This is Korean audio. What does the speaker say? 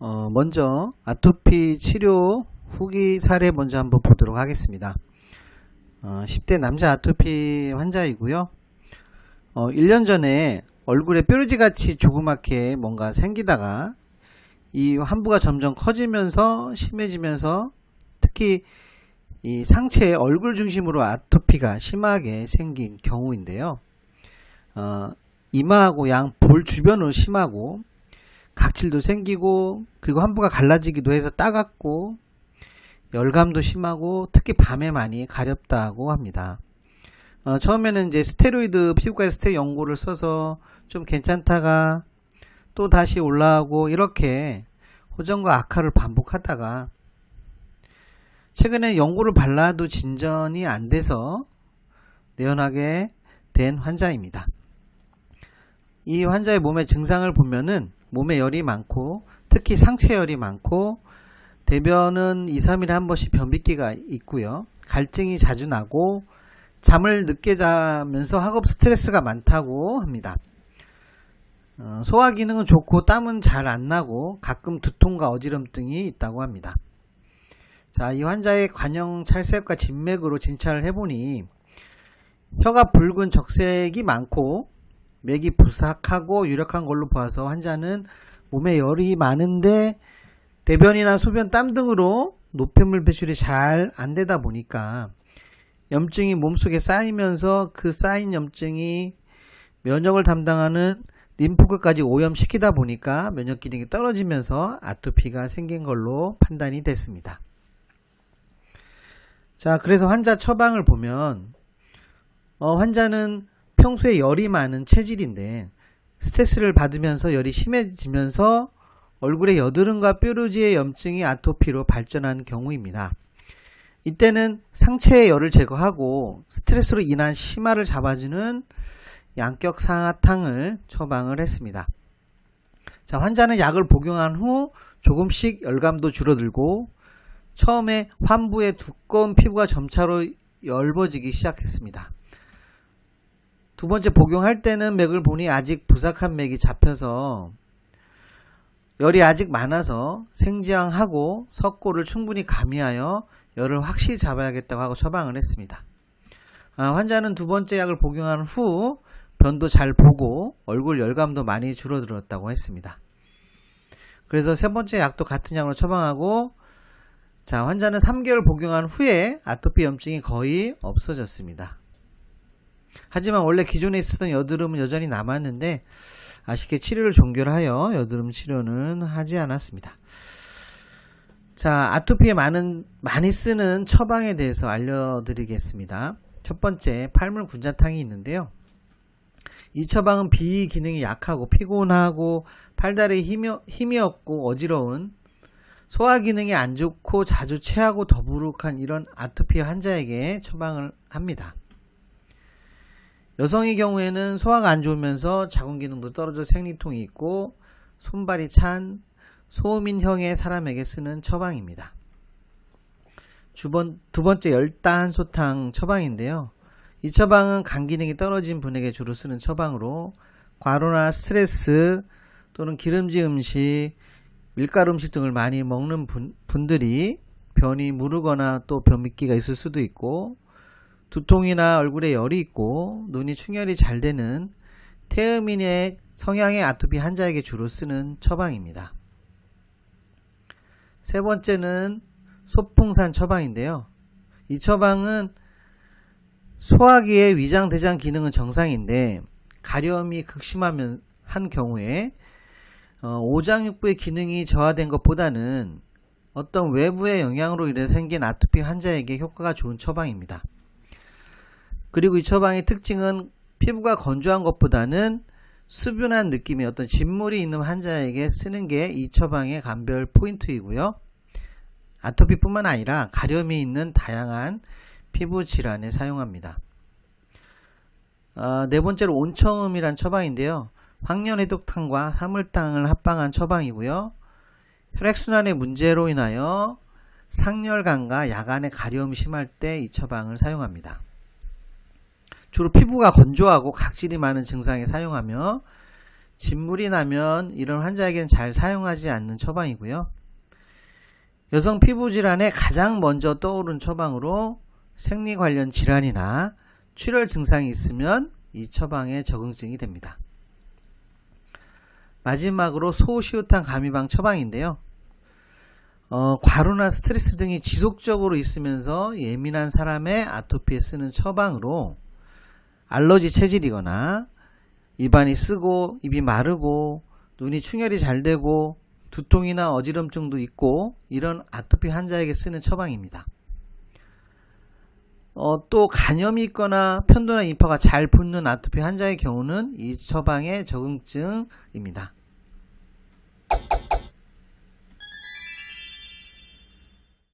어, 먼저 아토피 치료 후기 사례 먼저 한번 보도록 하겠습니다. 어, 10대 남자 아토피 환자이고요. 어, 1년 전에 얼굴에 뾰루지 같이 조그맣게 뭔가 생기다가 이 환부가 점점 커지면서 심해지면서 특히 이 상체 얼굴 중심으로 아토피가 심하게 생긴 경우인데요. 어, 이마하고 양 볼 주변으로 심하고 각질도 생기고 그리고 환부가 갈라지기도 해서 따갑고 열감도 심하고 특히 밤에 많이 가렵다고 합니다. 어, 처음에는 이제 스테로이드 피부과 스테 연고를 써서 좀 괜찮다가 또 다시 올라오고 이렇게 호전과 악화를 반복하다가 최근에 연고를 발라도 진전이 안 돼서 내원하게 된 환자입니다. 이 환자의 몸의 증상을 보면은 몸에 열이 많고 특히 상체 열이 많고 대변은 2, 3일에 한 번씩 변비기가 있고요. 갈증이 자주 나고 잠을 늦게 자면서 학업 스트레스가 많다고 합니다. 어, 소화 기능은 좋고 땀은 잘 안 나고 가끔 두통과 어지럼증이 있다고 합니다. 자, 이 환자의 관형 찰색과 진맥으로 진찰을 해보니 혀가 붉은 적색이 많고 맥이 부삭하고 유력한 걸로 보아서 환자는 몸에 열이 많은데 대변이나 소변 땀 등으로 노폐물 배출이 잘 안 되다 보니까 염증이 몸속에 쌓이면서 그 쌓인 염증이 면역을 담당하는 림프구까지 오염시키다 보니까 면역 기능이 떨어지면서 아토피가 생긴 걸로 판단이 됐습니다. 자, 그래서 환자 처방을 보면 어, 환자는 평소에 열이 많은 체질인데 스트레스를 받으면서 열이 심해지면서 얼굴에 여드름과 뾰루지의 염증이 아토피로 발전한 경우입니다. 이때는 상체의 열을 제거하고 스트레스로 인한 심화를 잡아주는 양격 상하탕을 처방을 했습니다. 자, 환자는 약을 복용한 후 조금씩 열감도 줄어들고 처음에 환부의 두꺼운 피부가 점차로 엷어지기 시작했습니다. 두 번째 복용할 때는 맥을 보니 아직 부삭한 맥이 잡혀서 열이 아직 많아서 생지향하고 석고를 충분히 가미하여 열을 확실히 잡아야겠다고 하고 처방을 했습니다. 아, 환자는 두 번째 약을 복용한 후 변도 잘 보고 얼굴 열감도 많이 줄어들었다고 했습니다. 그래서 세 번째 약도 같은 약으로 처방하고 자 환자는 3개월 복용한 후에 아토피 염증이 거의 없어졌습니다. 하지만 원래 기존에 있었던 여드름은 여전히 남았는데 아쉽게 치료를 종결하여 여드름 치료는 하지 않았습니다. 자, 아토피에 많은 많이 쓰는 처방에 대해서 알려드리겠습니다. 첫 번째, 팔물 군자탕이 있는데요. 이 처방은 비 기능이 약하고 피곤하고 팔다리에 힘이, 힘이 없고 어지러운 소화 기능이 안 좋고 자주 체하고 더부룩한 이런 아토피 환자에게 처방을 합니다. 여성의 경우에는 소화가 안 좋으면서 자궁 기능도 떨어져 생리통이 있고 손발이 찬 소음인형의 사람에게 쓰는 처방입니다. 주번, 두 번째 열단 소탕 처방인데요. 이 처방은 간 기능이 떨어진 분에게 주로 쓰는 처방으로 과로나 스트레스 또는 기름진 음식, 밀가루 음식 등을 많이 먹는 분, 분들이 변이 무르거나 또 변미기가 있을 수도 있고 두통이나 얼굴에 열이 있고 눈이 충혈이 잘 되는 태음인의 성향의 아토피 환자에게 주로 쓰는 처방입니다. 세 번째는 소풍산 처방인데요. 이 처방은 소화기의 위장 대장 기능은 정상인데 가려움이 극심하면 한 경우에 어, 오장육부의 기능이 저하된 것보다는 어떤 외부의 영향으로 인해 생긴 아토피 환자에게 효과가 좋은 처방입니다. 그리고 이 처방의 특징은 피부가 건조한 것보다는 수분한 느낌의 어떤 진물이 있는 환자에게 쓰는 게 이 처방의 감별 포인트이고요. 아토피뿐만 아니라 가려움이 있는 다양한 피부 질환에 사용합니다. 어, 네 번째로 온청음이란 처방인데요. 황련해독탕과 사물탕을 합방한 처방이고요. 혈액순환의 문제로 인하여 상열감과 야간에 가려움이 심할 때 이 처방을 사용합니다. 주로 피부가 건조하고 각질이 많은 증상에 사용하며 진물이 나면 이런 환자에게는 잘 사용하지 않는 처방이고요. 여성 피부 질환에 가장 먼저 떠오른 처방으로 생리 관련 질환이나 출혈 증상이 있으면 이 처방에 적응증이 됩니다. 마지막으로 소시우탄 감이방 처방인데요. 어, 과로나 스트레스 등이 지속적으로 있으면서 예민한 사람의 아토피에 쓰는 처방으로 알러지 체질이거나 입안이 쓰고 입이 마르고 눈이 충혈이 잘 되고 두통이나 어지럼증도 있고 이런 아토피 환자에게 쓰는 처방입니다. 어, 또 간염이 있거나 편도나 인파가 잘 붓는 아토피 환자의 경우는 이 처방의 적응증입니다.